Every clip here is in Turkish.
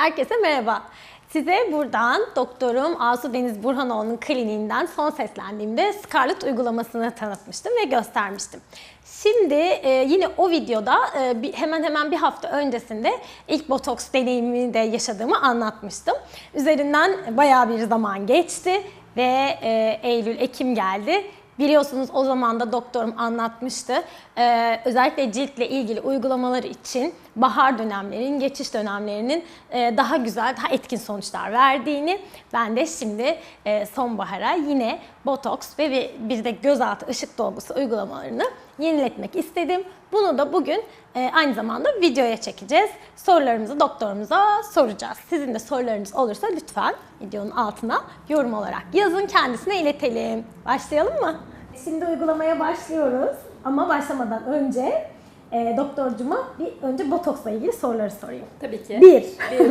Herkese merhaba. Size buradan doktorum Asu Deniz Burhanoğlu'nun kliniğinden son seslendiğimde Scarlett uygulamasını tanıtmıştım ve göstermiştim. Şimdi e, yine o videoda e, hemen hemen bir hafta öncesinde ilk botoks deneyimini de yaşadığımı anlatmıştım. Üzerinden bayağı bir zaman geçti ve e, Eylül, Ekim geldi. Biliyorsunuz o zaman da doktorum anlatmıştı. Ee, özellikle ciltle ilgili uygulamalar için bahar dönemlerinin, geçiş dönemlerinin e, daha güzel, daha etkin sonuçlar verdiğini ben de şimdi e, sonbahara yine botoks ve bir, de gözaltı ışık dolgusu uygulamalarını yeniletmek istedim. Bunu da bugün e, aynı zamanda videoya çekeceğiz. Sorularımızı doktorumuza soracağız. Sizin de sorularınız olursa lütfen videonun altına yorum olarak yazın kendisine iletelim. Başlayalım mı? Şimdi uygulamaya başlıyoruz ama başlamadan önce e, doktorcuma bir önce botoksla ilgili soruları sorayım. Tabii ki. Bir.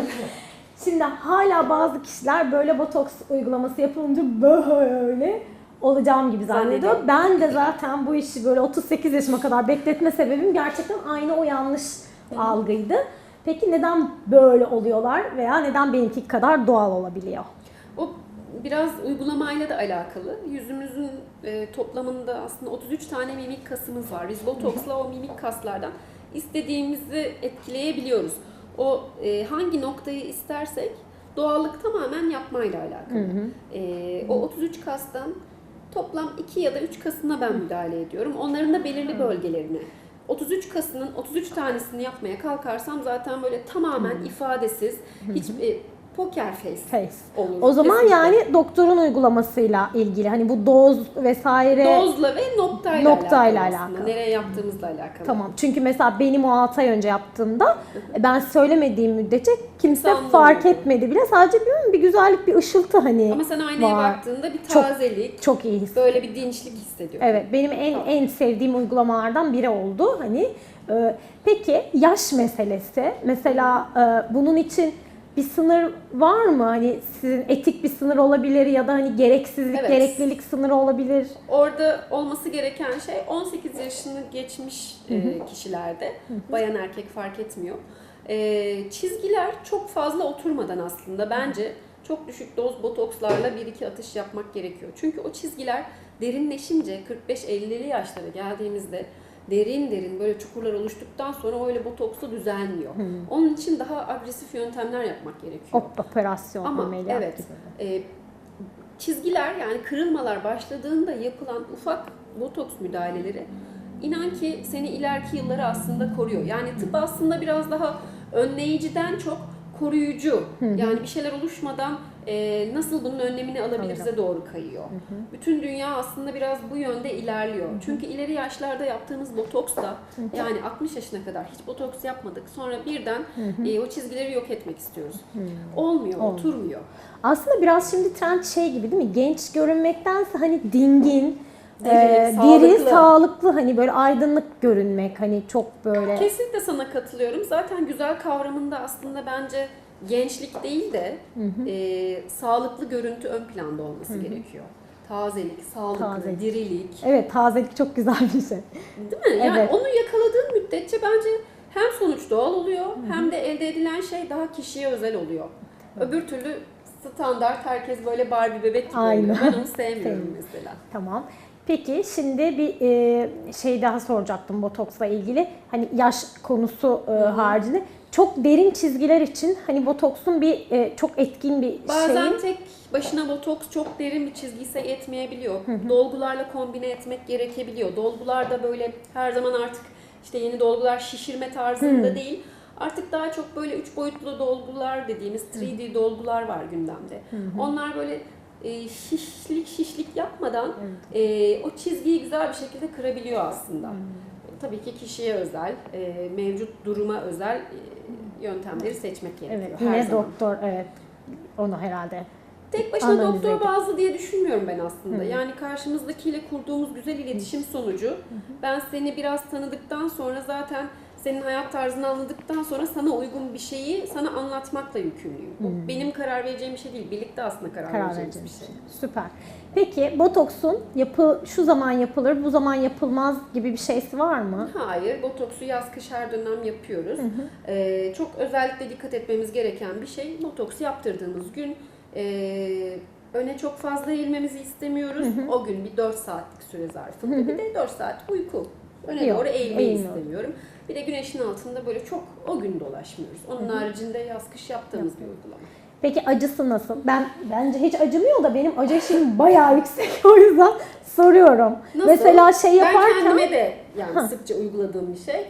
Şimdi hala bazı kişiler böyle botoks uygulaması yapılınca böyle olacağım gibi zannediyor. Ben de zaten bu işi böyle 38 yaşıma kadar bekletme sebebim gerçekten aynı o yanlış algıydı. Peki neden böyle oluyorlar veya neden benimki kadar doğal olabiliyor? O biraz uygulamayla da alakalı. Yüzümüzün e, toplamında aslında 33 tane mimik kasımız var. Biz botoksla o mimik kaslardan istediğimizi etkileyebiliyoruz. O e, hangi noktayı istersek doğallık tamamen yapmayla alakalı. E, o 33 kastan toplam 2 ya da 3 kasına ben müdahale ediyorum. Onların da belirli bölgelerine. 33 kasının 33 tanesini yapmaya kalkarsam zaten böyle tamamen ifadesiz, hiç e, poker face Face. olur. O zaman Kesinlikle. yani doktorun uygulamasıyla ilgili hani bu doz vesaire Dozla ve noktayla, Noktayla alakalı. alakalı. Nereye yaptığımızla alakalı. Tamam. Çünkü mesela benim o 6 ay önce yaptığımda ben söylemediğim müddetçe kimse fark etmedi bile. Sadece bir, bir güzellik, bir ışıltı hani Ama sen aynaya var. baktığında bir Çok- tazelik, Çok iyi his. böyle bir dinçlik hissediyorsun. Evet, benim en Tamam. en sevdiğim uygulamalardan biri oldu. Hani e, peki yaş meselesi. Mesela e, bunun için bir sınır var mı? Hani sizin etik bir sınır olabilir ya da hani gereksizlik, Evet. gereklilik sınırı olabilir. Orada olması gereken şey 18 yaşını geçmiş e, kişilerde, bayan erkek fark etmiyor. E, çizgiler çok fazla oturmadan aslında bence çok düşük doz botokslarla bir iki atış yapmak gerekiyor. Çünkü o çizgiler derinleşince 45-50'li yaşlara geldiğimizde derin derin böyle çukurlar oluştuktan sonra öyle botoksla düzelmiyor. Onun için daha agresif yöntemler yapmak gerekiyor. Op, operasyon, Ama ameliyat evet, gibi. e, çizgiler yani kırılmalar başladığında yapılan ufak botoks müdahaleleri inan ki seni ileriki yılları aslında koruyor. Yani tıp aslında biraz daha önleyiciden çok koruyucu. Yani bir şeyler oluşmadan e, nasıl bunun önlemini alabilirize doğru kayıyor. Bütün dünya aslında biraz bu yönde ilerliyor. Çünkü ileri yaşlarda yaptığımız botoks da yani 60 yaşına kadar hiç botoks yapmadık. Sonra birden e, o çizgileri yok etmek istiyoruz. Olmuyor, Olmuyor. oturmuyor. Aslında biraz şimdi trend şey gibi değil mi? Genç görünmektense hani dingin, Diri, e, sağlıklı. diri, sağlıklı hani böyle aydınlık görünmek hani çok böyle Kesinlikle sana katılıyorum. Zaten güzel kavramında aslında bence gençlik değil de e, sağlıklı görüntü ön planda olması gerekiyor. Tazelik, sağlıklı, Tazelik. dirilik. Evet tazelik çok güzel bir şey. Değil mi? Yani Evet. onu yakaladığın müddetçe bence hem sonuç doğal oluyor hem de elde edilen şey daha kişiye özel oluyor. Öbür türlü standart herkes böyle Barbie bebek gibi Aynen. oluyor. Ben onu sevmiyorum Sevmiyorum. mesela. Tamam. Peki şimdi bir e, şey daha soracaktım botoksla ilgili. Hani yaş konusu e, haricinde çok derin çizgiler için hani botoksun bir e, çok etkin bir Bazen şeyi. tek başına botoks çok derin bir çizgiyse yetmeyebiliyor. Dolgularla kombine etmek gerekebiliyor. Dolgular da böyle her zaman artık işte yeni dolgular şişirme tarzında değil. Artık daha çok böyle üç boyutlu dolgular dediğimiz 3D dolgular var gündemde. Onlar böyle e, şişlik şişlik yapmadan e, o çizgiyi güzel bir şekilde kırabiliyor aslında. Tabii ki kişiye özel, e, mevcut duruma özel e, yöntemleri seçmek gerekiyor. Evet her yine zaman. doktor evet onu herhalde. Tek başına Analiz doktor edip. bazı diye düşünmüyorum ben aslında. Yani karşımızdakiyle kurduğumuz güzel iletişim sonucu ben seni biraz tanıdıktan sonra zaten senin hayat tarzını anladıktan sonra sana uygun bir şeyi sana anlatmakla yükümlüyüm. Bu benim karar vereceğim bir şey değil. Birlikte aslında karar, Karar vereceğimiz vereceğim bir şey. Süper. Peki botoksun yapı şu zaman yapılır, bu zaman yapılmaz gibi bir şeysi var mı? Hayır, botoksu yaz kış her dönem yapıyoruz. Ee, çok özellikle dikkat etmemiz gereken bir şey, botoks yaptırdığımız gün e, öne çok fazla eğilmemizi istemiyoruz. O gün bir 4 saatlik süre zarfında bir de 4 saat uyku. Öne Yok, doğru eğilmeyi eğilmiyor. istemiyorum. Bir de güneşin altında böyle çok o gün dolaşmıyoruz. Onun haricinde yaz kış yaptığımız bir uygulama. Peki acısı nasıl? Ben bence hiç acımıyor da benim acı eşiğim bayağı yüksek o yüzden soruyorum. Nasıl? Mesela şey Ben yaparken kendime de yani sıkça uyguladığım bir şey.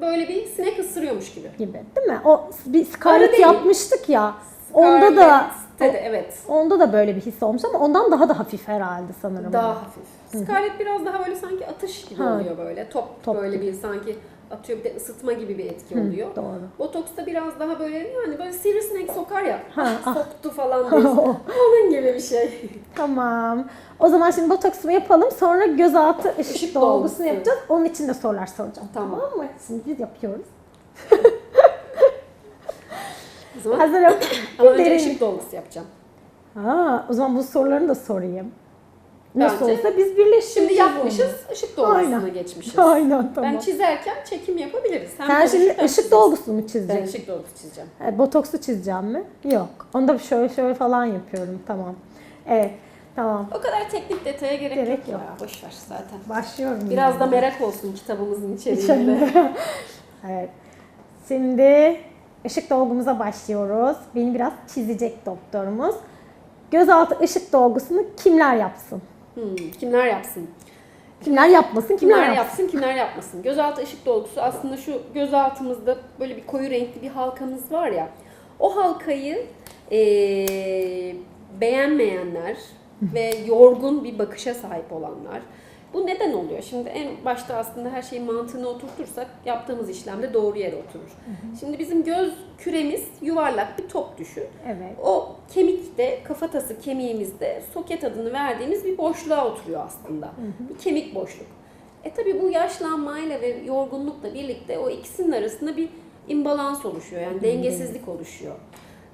Böyle bir sinek ısırıyormuş gibi. gibi değil mi? O bir değil. yapmıştık ya. Onda da Scarlett'te de evet. onda da böyle bir his olmuş ama ondan daha da hafif herhalde sanırım. Daha hafif. Scarlett biraz daha böyle sanki atış gibi Ha. oluyor böyle. Top, Top böyle gibi. bir sanki atıyor bir de ısıtma gibi bir etki oluyor. Doğru. Botoks'ta biraz daha böyle yani böyle sivrisinek sokar ya. Ha, ah, soktu falan diye. Onun gibi bir şey. Tamam. O zaman şimdi botoksunu yapalım. Sonra gözaltı ışık, Işık dolgusunu dolgusu. yapacağız. Onun için de sorular soracağım. Tamam. mı? Şimdi biz yapıyoruz. O zaman Hazırım. ama önce ışık dolgusu yapacağım. Aa, o zaman bu sorularını da sorayım. Nasıl Bence- olsa biz birleştireceğiz Şimdi yapmışız, onu. ışık dolgusuna Aynen. geçmişiz. Aynen tamam. Ben çizerken çekim yapabiliriz. Sen konuşup şimdi ışık dolgusunu mu Ben çizeceksin? ışık dolgusu çizeceğim. E, Botoksu çizeceğim mi? Yok. Onu da şöyle şöyle falan yapıyorum. Tamam. Evet. Tamam. O kadar teknik detaya gerek, Gerek yok, yok. ya. Boş ver zaten. Başlıyorum. Biraz da yine. merak olsun kitabımızın içeriğinde. Evet. Şimdi ışık dolgumuza başlıyoruz. Beni biraz çizecek doktorumuz. Gözaltı ışık dolgusunu kimler yapsın? Hmm, kimler yapsın? Kimler yapmasın, kimler, Kimler yapsın? yapsın, kimler yapmasın? Gözaltı ışık dolgusu aslında şu gözaltımızda böyle bir koyu renkli bir halkamız var ya. O halkayı eee, beğenmeyenler ve yorgun bir bakışa sahip olanlar. Bu neden oluyor? Şimdi en başta aslında her şeyin mantığını oturtursak yaptığımız işlemde doğru yere oturur. Şimdi bizim göz küremiz yuvarlak bir top düşün. Evet. O kemikte, kafatası kemiğimizde soket adını verdiğimiz bir boşluğa oturuyor aslında. Bir kemik boşluk. E tabi bu yaşlanmayla ve yorgunlukla birlikte o ikisinin arasında bir imbalans oluşuyor. Yani dengesizlik oluşuyor.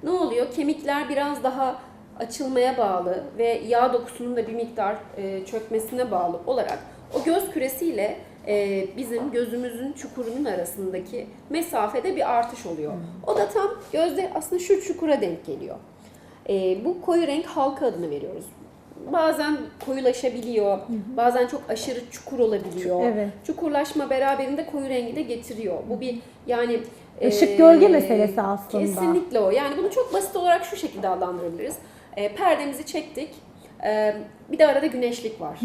Ne oluyor? Kemikler biraz daha açılmaya bağlı ve yağ dokusunun da bir miktar e, çökmesine bağlı olarak o göz küresiyle e, bizim gözümüzün çukurunun arasındaki mesafede bir artış oluyor. O da tam gözde aslında şu çukura denk geliyor. E, bu koyu renk halka adını veriyoruz. Bazen koyulaşabiliyor, bazen çok aşırı çukur olabiliyor. Evet. Çukurlaşma beraberinde koyu rengi de getiriyor. Bu bir yani Işık e, gölge meselesi aslında. Kesinlikle o. Yani bunu çok basit olarak şu şekilde adlandırabiliriz. E, perdemizi çektik. E, bir de arada güneşlik var.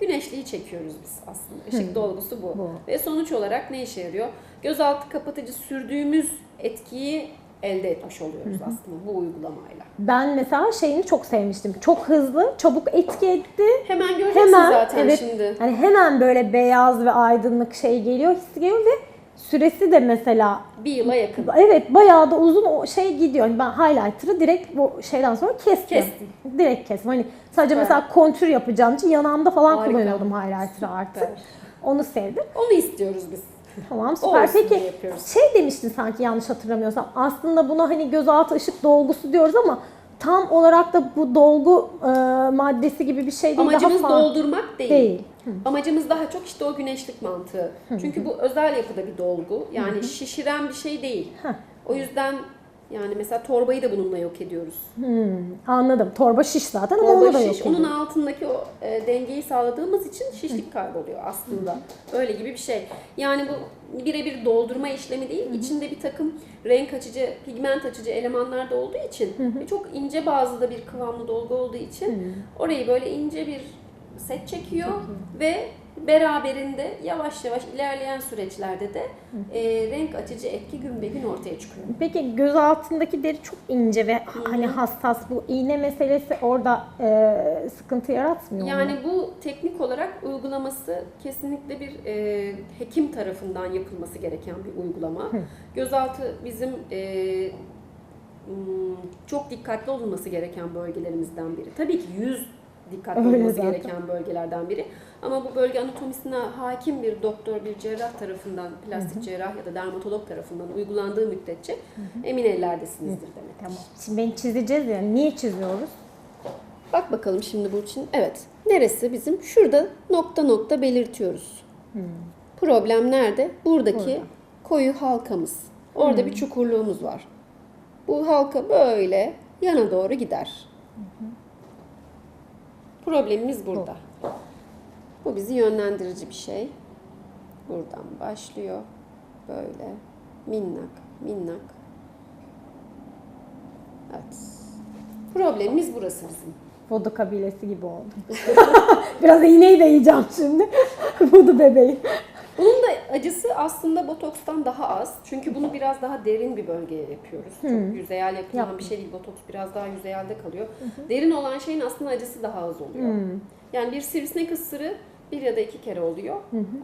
Güneşliği çekiyoruz biz aslında. Işık dolgusu bu. Bu. Ve sonuç olarak ne işe yarıyor? Gözaltı kapatıcı sürdüğümüz etkiyi elde etmiş oluyoruz aslında bu uygulamayla. Ben mesela şeyini çok sevmiştim. Çok hızlı, çabuk etki etti. Hemen göreceksin Hemen zaten evet. şimdi. Hani hemen böyle beyaz ve aydınlık şey geliyor, hissi geliyor ve süresi de mesela Bir yıla yakın. evet bayağı da uzun o şey gidiyor. Hani ben highlighter'ı direkt bu şeyden sonra kestim. Kestin. Direkt kestim. Hani sadece Süper. mesela kontür yapacağım için yanağımda falan Harika. kullanıyordum highlighter'ı artık. Süper. Onu sevdim. Onu istiyoruz biz. Tamam süper. Peki şey demiştin sanki yanlış hatırlamıyorsam. Aslında buna hani gözaltı ışık dolgusu diyoruz ama tam olarak da bu dolgu e, maddesi gibi bir şey değil. Amacımız daha doldurmak değil. Değil. Amacımız daha çok işte o güneşlik mantığı. Çünkü bu özel yapıda bir dolgu. Yani şişiren bir şey değil. Heh. O yüzden yani mesela torbayı da bununla yok ediyoruz. Hmm, anladım. Torba şiş zaten ama Torba onu da şiş, yok onun ediyor. altındaki o e, dengeyi sağladığımız için şişlik kayboluyor aslında. Öyle gibi bir şey. Yani bu birebir doldurma işlemi değil. İçinde bir takım renk açıcı, pigment açıcı elemanlar da olduğu için ve çok ince bazı da bir kıvamlı dolgu olduğu için orayı böyle ince bir set çekiyor ve beraberinde yavaş yavaş ilerleyen süreçlerde de e, renk açıcı etki gün be gün ortaya çıkıyor. Peki göz altındaki deri çok ince ve hani hassas. Bu iğne meselesi orada e, sıkıntı yaratmıyor mu? Yani bu teknik olarak uygulaması kesinlikle bir e, hekim tarafından yapılması gereken bir uygulama. Gözaltı bizim e, çok dikkatli olunması gereken bölgelerimizden biri. Tabii ki yüz dikkatli Öyle olması zaten. gereken bölgelerden biri. Ama bu bölge anatomisine hakim bir doktor, bir cerrah tarafından, plastik cerrah ya da dermatolog tarafından uygulandığı müddetçe emin ellerdesinizdir demek. Tamam. Şimdi beni çizeceğiz ya. Niye çiziyoruz? Bak bakalım şimdi Burçin. Evet. Neresi bizim? Şurada nokta nokta belirtiyoruz. Problem nerede? Buradaki Burada. koyu halkamız. Orada bir çukurluğumuz var. Bu halka böyle yana doğru gider. Problemimiz burada. Bu bizi yönlendirici bir şey. Buradan başlıyor. Böyle minnak minnak. Evet. Problemimiz burası bizim. Voodoo kabilesi gibi oldu. Biraz iğneyi de yiyeceğim şimdi. Voodoo bebeği. Bunun da acısı aslında botokstan daha az. Çünkü bunu biraz daha derin bir bölgeye yapıyoruz. Çok yüzeyel yapılan Yapma. bir şey değil. Botoks biraz daha yüzeyelde kalıyor. Derin olan şeyin aslında acısı daha az oluyor. Yani bir sivrisinek ısırı bir ya da iki kere oluyor.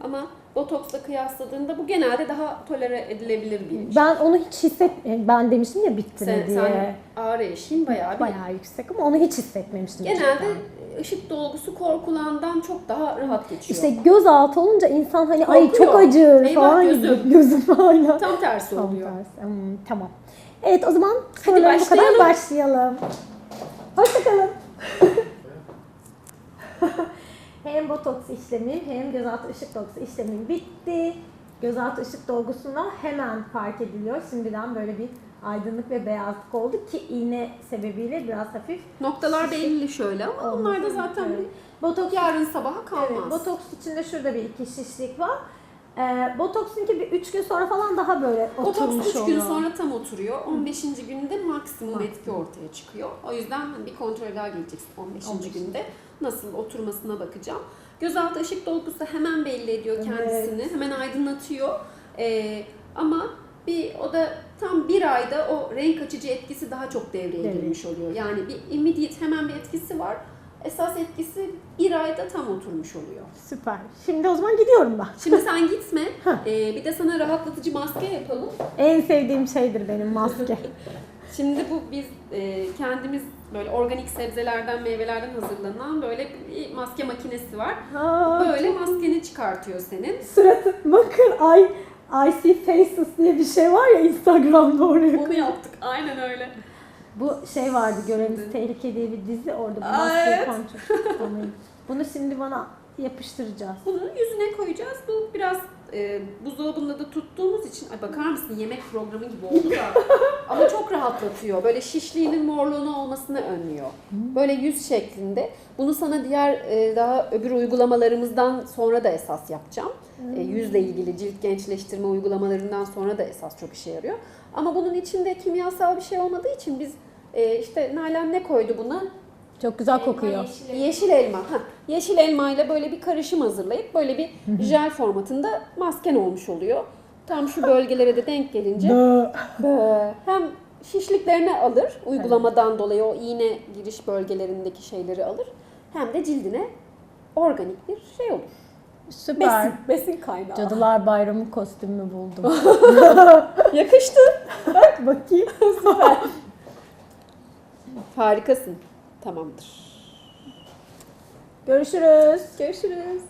Ama botoksla kıyasladığında bu genelde daha tolere edilebilir bir şey. Ben onu hiç hisset... Ben demiştim ya bitti Sen, diye. sen ağrı eşiğin bayağı bir... Bayağı yüksek ama onu hiç hissetmemiştim. Genelde cidden. Işık dolgusu korkulandan çok daha rahat geçiyor. İşte göz altı olunca insan hani ay Korkuyor. çok acır Eyvah, falan gözüm. gibi. Gözüm aynen. Tam tersi Tam oluyor. tersi. Hmm, tamam. Evet o zaman sorulara bu kadar başlayalım. başlayalım. Hoşçakalın. hem botoks işlemi hem gözaltı ışık dolgusu işlemi bitti. Gözaltı ışık dolgusunda hemen fark ediliyor. Şimdiden böyle bir aydınlık ve beyazlık oldu ki iğne sebebiyle biraz hafif Noktalar belli şöyle ama onlar da zaten Evet. Botoks yarın sabaha kalmaz. Evet, botoks içinde şurada bir iki şişlik var. Ee, botoksunki bir 3 gün sonra falan daha böyle Botoks oturmuş 3 gün sonra tam oturuyor. 15. günde maksimum etki ortaya çıkıyor. O yüzden hani bir kontrol daha geleceksin 15. 15. günde. Nasıl oturmasına bakacağım. Gözaltı ışık dolgusu hemen belli ediyor Evet. kendisini. Hemen aydınlatıyor. Ee, ama bir o da tam bir ayda o renk açıcı etkisi daha çok devreye Evet. girmiş oluyor. Yani bir immediate hemen bir etkisi var. Esas etkisi bir ayda tam oturmuş oluyor. Süper. Şimdi o zaman gidiyorum ben. Şimdi sen gitme. Ee, bir de sana rahatlatıcı maske yapalım. En sevdiğim şeydir benim maske. Şimdi bu biz e, kendimiz böyle organik sebzelerden, meyvelerden hazırlanan böyle bir maske makinesi var. Aa, Böyle maskeni çıkartıyor senin. Suratı bakın ay I see faces diye bir şey var ya Instagram'da oraya. Onu yaptık. Aynen öyle. Bu şey vardı Görevimiz. Tehlike diye bir dizi orada bu Aa, evet. Bunu şimdi bana yapıştıracağız. Bunu yüzüne koyacağız. Bu biraz e, buzdolabında da tuttuğumuz için ay bakar mısın yemek programı gibi oldu da ama çok rahatlatıyor. Böyle şişliğinin morluğunu olmasını önlüyor. Böyle yüz şeklinde. Bunu sana diğer e, daha öbür uygulamalarımızdan sonra da esas yapacağım. E, yüzle ilgili cilt gençleştirme uygulamalarından sonra da esas çok işe yarıyor. Ama bunun içinde kimyasal bir şey olmadığı için biz e, işte Nalan ne koydu buna? Çok güzel kokuyor. Yeşil elma. Heh, yeşil elma ile böyle bir karışım hazırlayıp böyle bir jel formatında masken olmuş oluyor. Tam şu bölgelere de denk gelince hem şişliklerini alır uygulamadan dolayı o iğne giriş bölgelerindeki şeyleri alır. Hem de cildine organik bir şey olur. Süper. Besin, besin kaynağı. Cadılar Bayramı kostümü buldum. Yakıştı. Bakayım. Harikasın. Tamamdır. Görüşürüz. Görüşürüz.